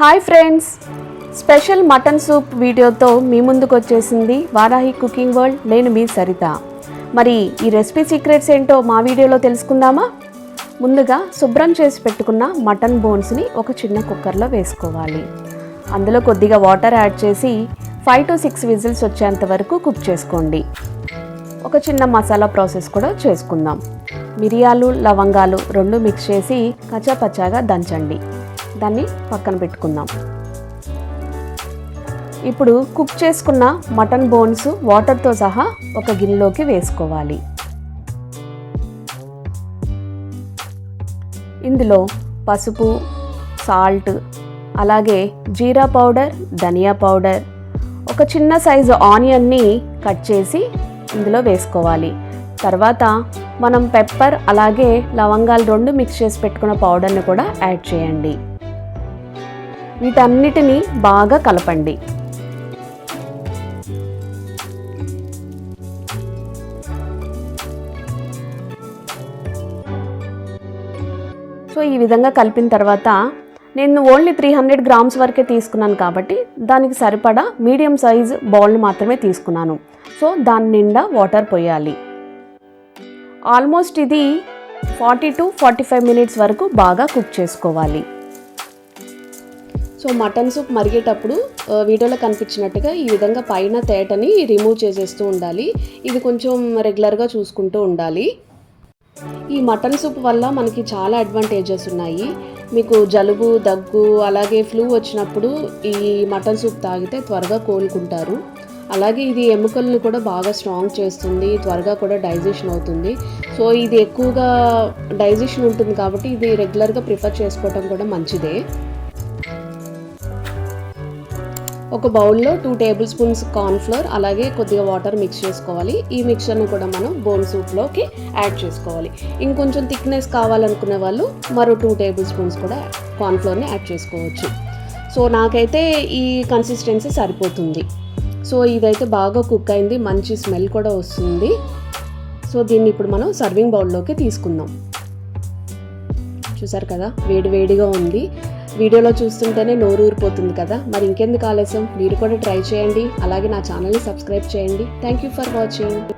Hi friends. Special mutton soup వీడియోతో మీ ముందుకు వచ్చేసింది వారాహి కుకింగ్ వరల్డ్. నేను మీ సరిత. మరి ఈ రెసిపీ సీక్రెట్స్ ఏంటో మా వీడియోలో తెలుసుకుందామా? ముందుగా శుభ్రం చేసి పెట్టుకున్న మటన్ బోన్స్ని ఒక చిన్న కుక్కర్లో వేసుకోవాలి. అందులో కొద్దిగా వాటర్ యాడ్ చేసి ఫైవ్ టు సిక్స్ విజిల్స్ వచ్చేంత వరకు కుక్ చేసుకోండి. ఒక చిన్న మసాలా ప్రాసెస్ కూడా చేసుకుందాం. మిరియాలు లవంగాలు రెండు మిక్స్ చేసి కచ్చాపచ్చాగా దంచండి. దాన్ని పక్కన పెట్టుకుందాం. ఇప్పుడు కుక్ చేసుకున్న మటన్ బోన్స్ వాటర్తో సహా ఒక గిన్నెలోకి వేసుకోవాలి. ఇందులో పసుపు సాల్ట్ అలాగే జీరా పౌడర్ ధనియా పౌడర్ ఒక చిన్న సైజు ఆనియన్ని కట్ చేసి ఇందులో వేసుకోవాలి. తర్వాత మనం పెప్పర్ అలాగే లవంగాలు రెండు మిక్స్ చేసి పెట్టుకున్న పౌడర్ని కూడా యాడ్ చేయండి. వీటన్నిటినీ బాగా కలపండి. సో ఈ విధంగా కలిపిన తర్వాత నేను ఓన్లీ త్రీ హండ్రెడ్ గ్రామ్స్ వరకే తీసుకున్నాను కాబట్టి దానికి సరిపడా మీడియం సైజ్ బౌల్ని మాత్రమే తీసుకున్నాను. సో దాని నిండా వాటర్ పోయాలి. ఆల్మోస్ట్ ఇది forty to forty five minutes వరకు బాగా కుక్ చేసుకోవాలి. సో మటన్ సూప్ మరిగేటప్పుడు వీడియోలో కనిపించినట్టుగా ఈ విధంగా పైన తేటని రిమూవ్ చేసేస్తూ ఉండాలి. ఇది కొంచెం రెగ్యులర్గా చూసుకుంటూ ఉండాలి. ఈ మటన్ సూప్ వల్ల మనకి చాలా అడ్వాంటేజెస్ ఉన్నాయి. మీకు జలుబు దగ్గు అలాగే ఫ్లూ వచ్చినప్పుడు ఈ మటన్ సూప్ తాగితే త్వరగా కోలుకుంటారు. అలాగే ఇది ఎముకలను కూడా బాగా స్ట్రాంగ్ చేస్తుంది త్వరగా కూడా డైజెషన్ అవుతుంది. సో ఇది ఎక్కువగా డైజెషన్ ఉంటుంది కాబట్టి ఇది రెగ్యులర్గా ప్రిఫర్ చేసుకోవటం కూడా మంచిదే. ఒక బౌల్లో టూ టేబుల్ స్పూన్స్ కార్న్ఫ్లోర్ అలాగే కొద్దిగా వాటర్ మిక్స్ చేసుకోవాలి. ఈ మిక్చర్ని కూడా మనం బోన్ సూప్లోకి యాడ్ చేసుకోవాలి. ఇంకొంచెం థిక్నెస్ కావాలనుకునే వాళ్ళు మరో టూ టేబుల్ స్పూన్స్ కూడా కార్న్ఫ్లోర్ని యాడ్ చేసుకోవచ్చు. సో నాకైతే ఈ కన్సిస్టెన్సీ సరిపోతుంది. సో ఇదైతే బాగా కుక్ అయింది. మంచి స్మెల్ కూడా వస్తుంది. సో దీన్ని ఇప్పుడు మనం సర్వింగ్ బౌల్లోకి తీసుకుందాం. చూసారు కదా? వేడి వేడిగా ఉంది. వీడియోలో చూస్తుంటేనే నోరు ఊరిపోతుంది కదా. మరి ఇంకెందుకు ఆలస్యం? మీరు కూడా ట్రై చేయండి. అలాగే నా ఛానల్ని సబ్స్క్రైబ్ చేయండి. Thank you for watching